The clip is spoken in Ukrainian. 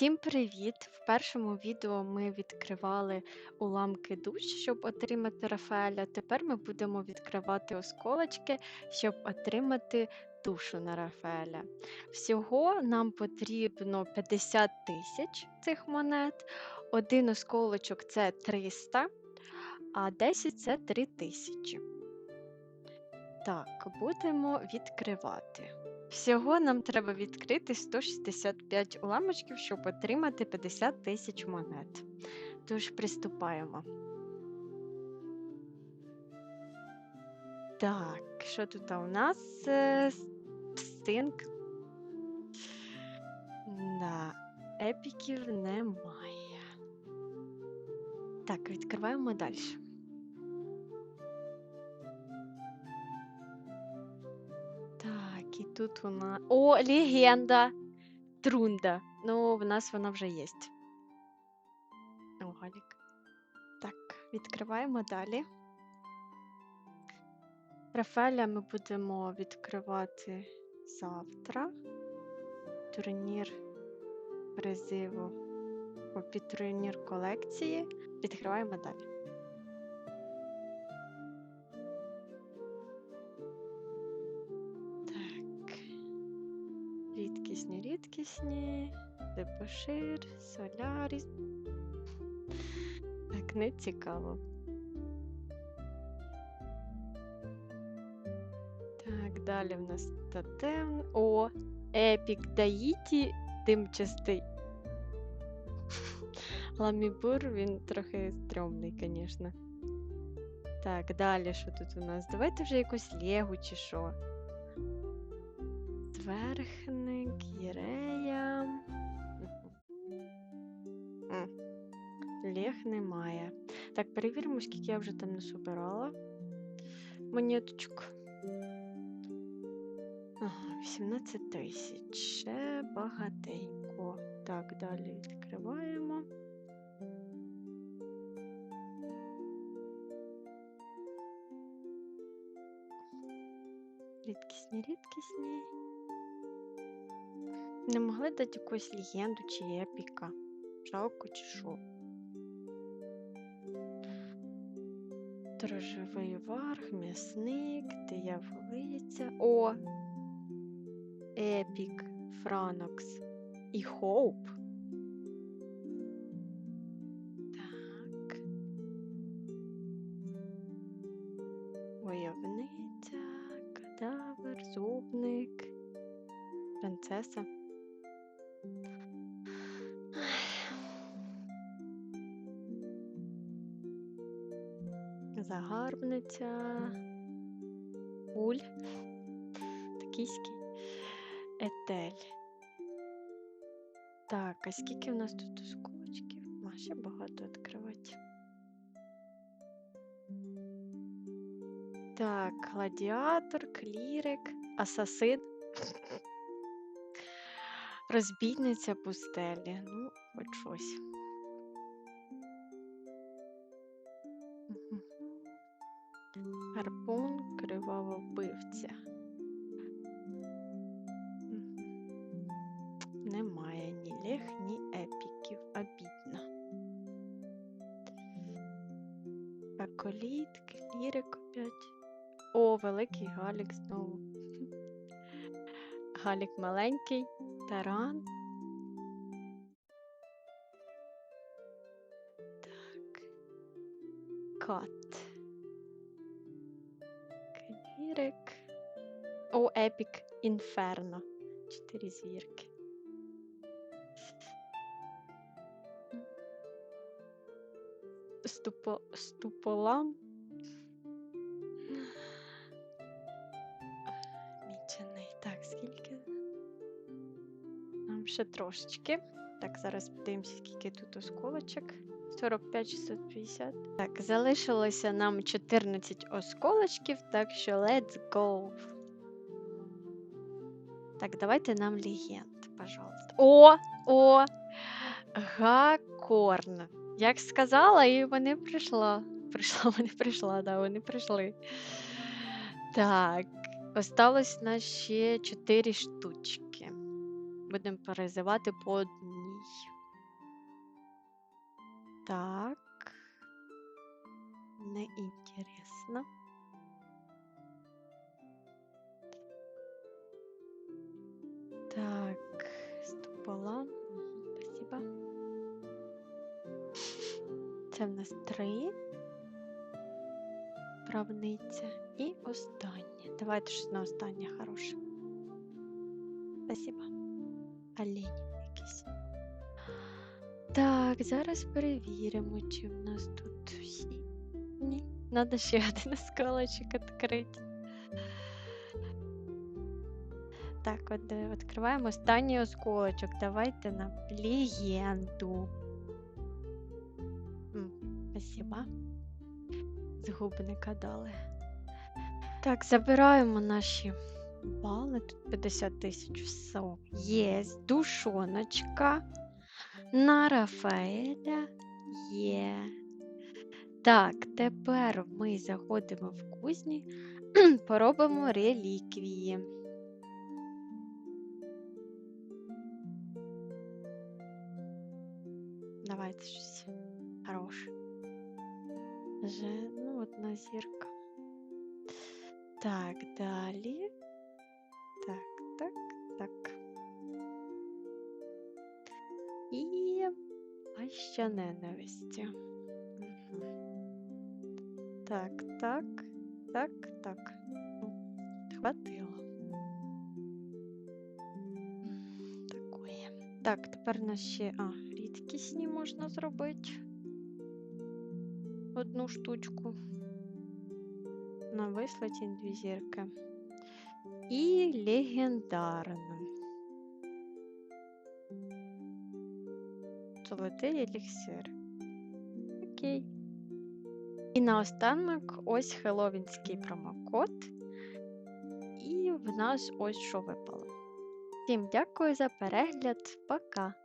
Всім привіт! В першому відео ми відкривали уламки душ, щоб отримати Рафаеля. Тепер ми будемо відкривати осколочки, щоб отримати душу на Рафаеля. Всього нам потрібно 50 тисяч цих монет. Один осколочок це 300, а 10 це 3 тисячі. Так, будемо відкривати. Всього нам треба відкрити 165 уламочків, щоб отримати 50 тисяч монет. Тож приступаємо. Так, що тут у нас? Е, Стинг. Да, епіків немає. Так, відкриваємо далі. Тут вона. О, легенда! Трунда. Ну, в нас вона вже є. О, Галік. Так, відкриваємо далі. Рафаеля ми будемо відкривати завтра. Турнір призиву о, під турнір колекції. Відкриваємо далі. Рідкісні, рідкісні. Дебошир, Соляріс. Так, не цікаво. Так, далі в нас тотем. О, епік Даїті димчастий. Ламібур, він трохи стрьомний, звісно. Так, далі що тут у нас? Давайте вже якусь легу чи що. Зверхник, Єрея. М, Лег немає. Так, перевіримо, скільки я вже там насобирала. Монеточок. Ага, 18 тисяч. Ще багатенько. Так, далі відкриваємо. Рідкісні, рідкісні. Не могли дати якусь легенду чи епіка. Жалко чи що. Дрожжевий варг, м'ясник, дияволиця. О! Епік, Франокс і Хоуп. Так. Войовниця, кадавр, зубник, принцеса. Загарбниця, Уль, Токійський, Етель. Так, а скільки в нас тут осколочків? А, ще багато відкривати. Так, гладіатор, клірик, асасин. Розбійниця пустелі. Ну, хоч щось. Гарпун, кривава вбивця. Немає ні лег, ні епіків. Обідно. Аколіт, клірик опять. О, великий Галік знову. Галік маленький, таран. Так. Кат. Клірик. О, епік інферно. Чотири зірки. Ступо, ступолам. Ще трошечки. Так, зараз подивимося, скільки тут осколочок. 45 650. Так, залишилося нам 14 осколочків, так що let's go. Так, давайте нам легенд, пожалуйста. О, о! Гакорн. Як сказала, і вони прийшла. Прийшла, вони прийшла, да, вони прийшли. Так, осталось нас ще 4 штучки. Будемо перезивати по одній. Так. Неінтересно. Так, стопола. Спасибо. Це в нас три. Правниця. І останнє. Давайте щось на останнє хороше. Спасибо. Олень якийсь. Так, зараз перевіримо, чи в нас тут всі. Ні. Надо ще один осколочок відкрити. Так, от е, відкриваємо останній осколочок. Давайте нам легенду. Спасибо. Згубника дали. Так, забираємо наші бали. Тут 50 тисяч. Все. Є. Душоночка. На Рафаеля є. Так, тепер ми заходимо в кузні, поробимо реліквії. Давайте щось хороше. Же, ну, одна зірка. Так, далі. Так, так, так. І паща ненависті. Мгм. Так, так, так, так. Ну, Хватило. М, Такое. Так, тепер у нас ще. А, рідкісні можна зробити. Одну штучку. На вислаті дві зірки. І легендарно. Золотий еліксир. Окей. І наостанок ось хеловінський промокод. І в нас ось що випало. Всім дякую за перегляд. Пока!